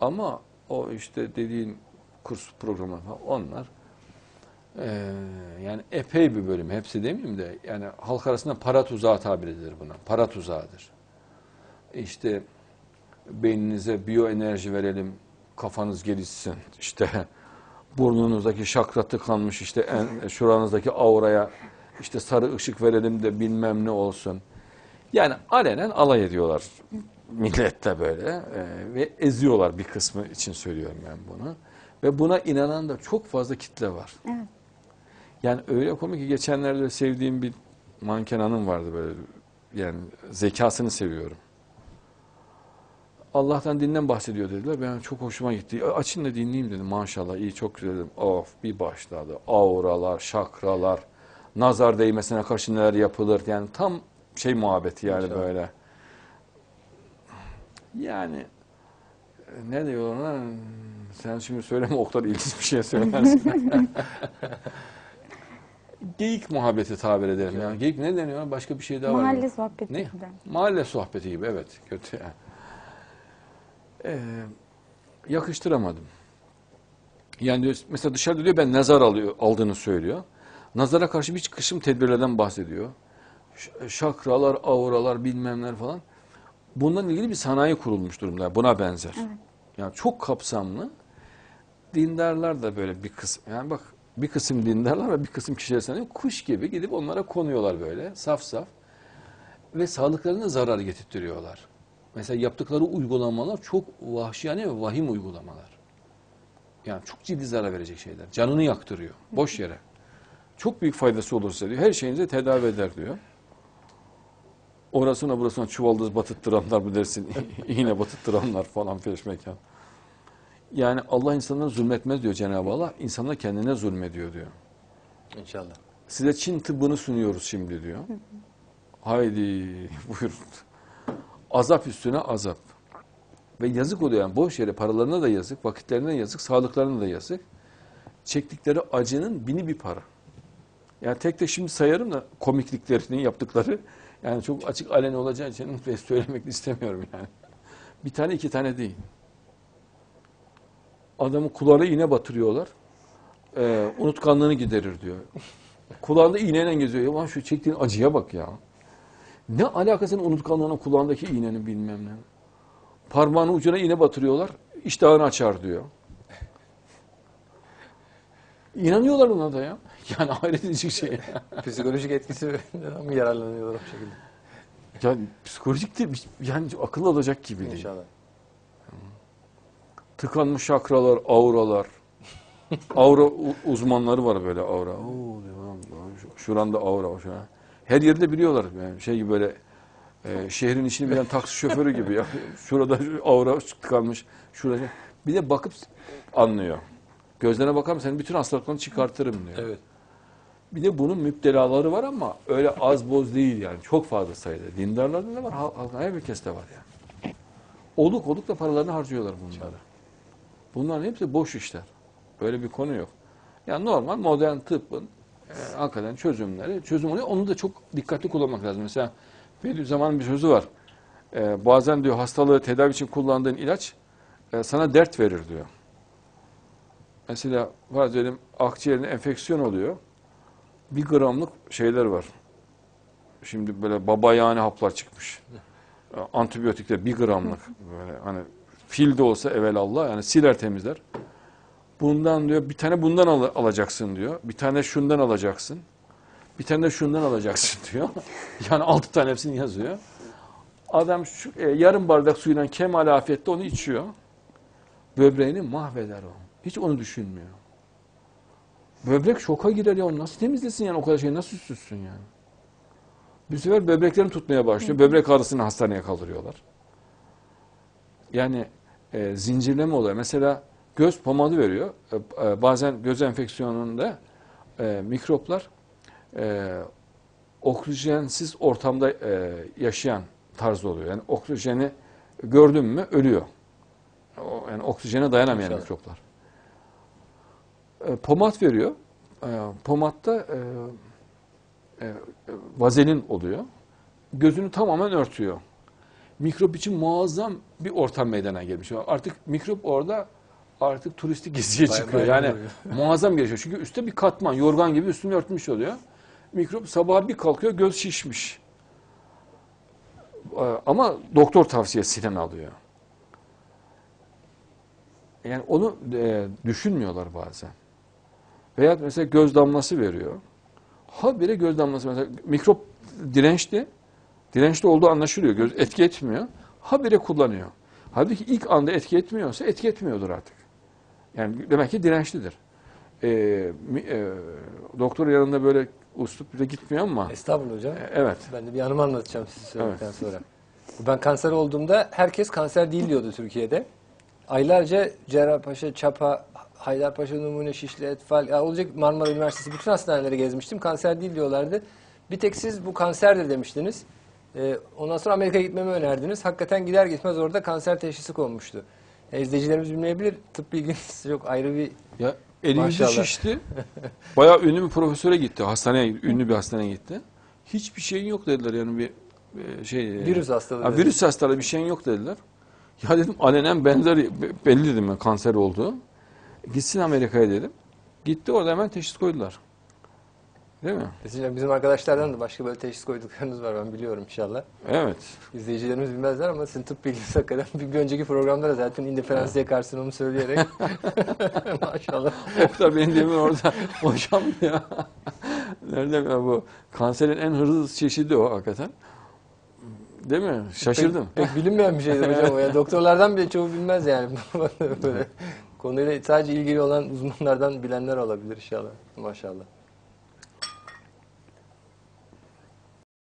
Ama o işte dediğin kurs programı falan onlar eee, yani epey bir bölüm. Hepsi demeyeyim de yani halk arasında para tuzağı tabir edilir buna. Para tuzağıdır. İşte beyninize biyoenerji verelim, kafanız gelişsin. İşte burnunuzdaki şakra tıkanmış işte en, şuranızdaki auraya işte sarı ışık verelim de bilmem ne olsun. Yani alenen alay ediyorlar millette böyle e, ve eziyorlar bir kısmı için söylüyorum ben bunu. Ve buna inanan da çok fazla kitle var. Evet. Yani öyle komik ki geçenlerde sevdiğim bir manken hanım vardı böyle yani zekasını seviyorum. Allah'tan dinden bahsediyor dediler. Ben çok hoşuma gitti. Açın da dinleyeyim dedim. Maşallah iyi çok güzel dedim. Of bir başladı. Auralar, şakralar, nazar değmesine karşı neler yapılır. Yani tam şey muhabbeti yani İnşallah. böyle. Yani e, ne diyor ona? Sen şimdi söyleme o kadar ilginç bir şey söylersin. Geyik muhabbeti tabir edelim. Yani geyik ne deniyor? Başka bir şey daha var. mı? Mahalle sohbeti Ne? gibi. Mahalle sohbeti gibi evet. Kötü yani. Ee, yakıştıramadım. Yani diyor, mesela dışarıda diyor ben nazar alıyor, aldığını söylüyor. Nazara karşı bir kısım tedbirlerden bahsediyor. Ş- Şakralar, auralar bilmemler falan. Bundan ilgili bir sanayi kurulmuş durumda. Buna benzer. Evet. Yani çok kapsamlı. Dindarlar da böyle bir kısım. Yani bak bir kısım dindarlar ve bir kısım kişiler sanıyor. Kuş gibi gidip onlara konuyorlar böyle saf saf. Ve sağlıklarına zarar getirtiyorlar. Mesela yaptıkları uygulamalar çok vahşiyane ve vahim uygulamalar. Yani çok ciddi zarar verecek şeyler. Canını yaktırıyor. Boş yere. Çok büyük faydası olursa diyor. Her şeyinize tedavi eder diyor. Orasına burasına çuvaldız batırttıranlar mı dersin, iğne batırttıranlar falan peşmekan. Yani Allah insanlara zulmetmez diyor Cenab-ı Allah. İnsanlar kendine zulmediyor diyor. İnşallah. Size Çin tıbbını sunuyoruz şimdi diyor. Haydi buyurun. Azap üstüne azap. Ve yazık oluyor yani boş yere paralarına da yazık, vakitlerine yazık, sağlıklarına da yazık. Çektikleri acının bini bir para. Yani tek tek şimdi sayarım da komikliklerini yaptıkları yani çok açık aleni olacağı için söylemek istemiyorum yani. Bir tane iki tane değil. Adamı kulağına iğne batırıyorlar. Ee, unutkanlığını giderir diyor. Kulağında iğneyle geziyor. Ya şu çektiğin acıya bak ya. Ne alakasının unutkanlığına kulağındaki iğnenin bilmem ne. Parmağının ucuna iğne batırıyorlar. iştahını açar diyor. İnanıyorlar ona da ya. Yani hayret edecek şey. Psikolojik etkisi mi yararlanıyorlar o şekilde? Yani psikolojik de yani akıl alacak gibi değil. İnşallah. Tıkanmış şakralar, auralar. Aura uzmanları var böyle aura. Oo, şuranda aura var. Şurada. Her yerde biliyorlar. Yani şey gibi böyle e, şehrin içini bilen taksi şoförü gibi ya. Şurada şu aura tıkanmış. Şurada. Bir de bakıp anlıyor. Gözlerine bakar senin bütün hastalıklarını çıkartırım diyor. Evet. Bir de bunun müptelaları var ama öyle az boz değil yani. Çok fazla sayıda. Dindarlarda da var, hal- halkın her bir keste var yani. Oluk oluk da paralarını harcıyorlar bunları. Bunların hepsi boş işler. Böyle bir konu yok. Yani normal modern tıbbın e, hakikaten çözümleri, çözüm oluyor. Onu da çok dikkatli kullanmak lazım. Mesela Bediüzzaman'ın bir sözü var. E, bazen diyor hastalığı tedavi için kullandığın ilaç e, sana dert verir diyor. Mesela var diyelim akciğerine enfeksiyon oluyor. Bir gramlık şeyler var. Şimdi böyle baba yani haplar çıkmış. Antibiyotikler bir gramlık. Böyle hani fil de olsa evelallah yani siler temizler. Bundan diyor bir tane bundan al- alacaksın diyor. Bir tane şundan alacaksın. Bir tane de şundan alacaksın diyor. Yani altı tane hepsini yazıyor. Adam şu, e, yarım bardak suyla kemal afiyette onu içiyor. Böbreğini mahveder o. Hiç onu düşünmüyor. Böbrek şoka girer ya. Onu nasıl temizlesin yani o kadar şey nasıl süssün yani. Bir sefer böbreklerini tutmaya başlıyor. Böbrek ağrısını hastaneye kaldırıyorlar. Yani e, zincirleme oluyor. Mesela göz pomadı veriyor. E, e, bazen göz enfeksiyonunda e, mikroplar e, oksijensiz ortamda e, yaşayan tarzda oluyor. Yani oksijeni gördün mü ölüyor. O, yani oksijene dayanamayan İnşallah. mikroplar. E, pomat veriyor. E, pomatta e, e, e, vazelin oluyor. Gözünü tamamen örtüyor. mikrop için muazzam bir ortam meydana gelmiş. Artık mikrop orada artık turistik geziye Bay- çıkıyor. bayram Yani oluyor. muazzam gelişiyor. Çünkü üstte bir katman, yorgan gibi üstünü örtmüş oluyor. Mikrop sabah bir kalkıyor göz şişmiş. Ee, Ama doktor tavsiyesiyle alıyor. Yani onu e, düşünmüyorlar bazen. Veya mesela göz damlası veriyor. Habire göz damlası mesela mikrop dirençli. Dirençli olduğu anlaşılıyor. Göz etki etmiyor. Habire kullanıyor. Halbuki ilk anda etki etmiyorsa etki etmiyordur artık. Yani demek ki dirençlidir. Ee, e, doktor yanında böyle uslup bile gitmiyor ama Estağfurullah hocam. e, evet. Ben de bir anımı anlatacağım siz söyledikten sonra. Ben kanser olduğumda herkes kanser değil diyordu Türkiye'de. Aylarca Cerrahpaşa, Çapa, Haydarpaşa, Numune, Şişli, Etfal, ya olacak Marmara Üniversitesi bütün hastaneleri gezmiştim. Kanser değil diyorlardı. Bir tek siz bu kanserdir demiştiniz. Ee, ondan sonra Amerika'ya gitmemi önerdiniz. Hakikaten gider gitmez orada kanser teşhisi konmuştu. E, izleyicilerimiz bilmeyebilir. Tıp bilginiz yok ayrı bir Ya elimizi Maşallah. şişti. Bayağı ünlü bir profesöre gitti. Hastaneye, ünlü bir hastaneye gitti. Hiçbir şeyin yok dediler yani bir e, şey. e, virüs hastalığı. Ha, dedi. virüs hastalığı bir şeyin yok dediler. Ya dedim alenen benzer be- belli dedim ben kanser olduğu. Gitsin Amerika'ya dedim. Gitti orada hemen teşhis koydular. Değil mi? Bizim- Bizim arkadaşlardan da başka böyle teşhis koyduklarınız var ben biliyorum inşallah. Evet. İzleyicilerimiz bilmezler ama sizin tıp bilginiz hakikaten bir, önceki programda da zaten indiferansiye karsinomu söyleyerek maşallah. Oktay benim demin orada hocam ya. Nerede ya bu? Kanserin en hızlı çeşidi o hakikaten. Değil mi? Şaşırdım. Pek, pek bilinmeyen bir şeydir hocam o. Yani doktorlardan bile çoğu bilmez yani. Böyle konuyla sadece ilgili olan uzmanlardan bilenler olabilir inşallah. Maşallah.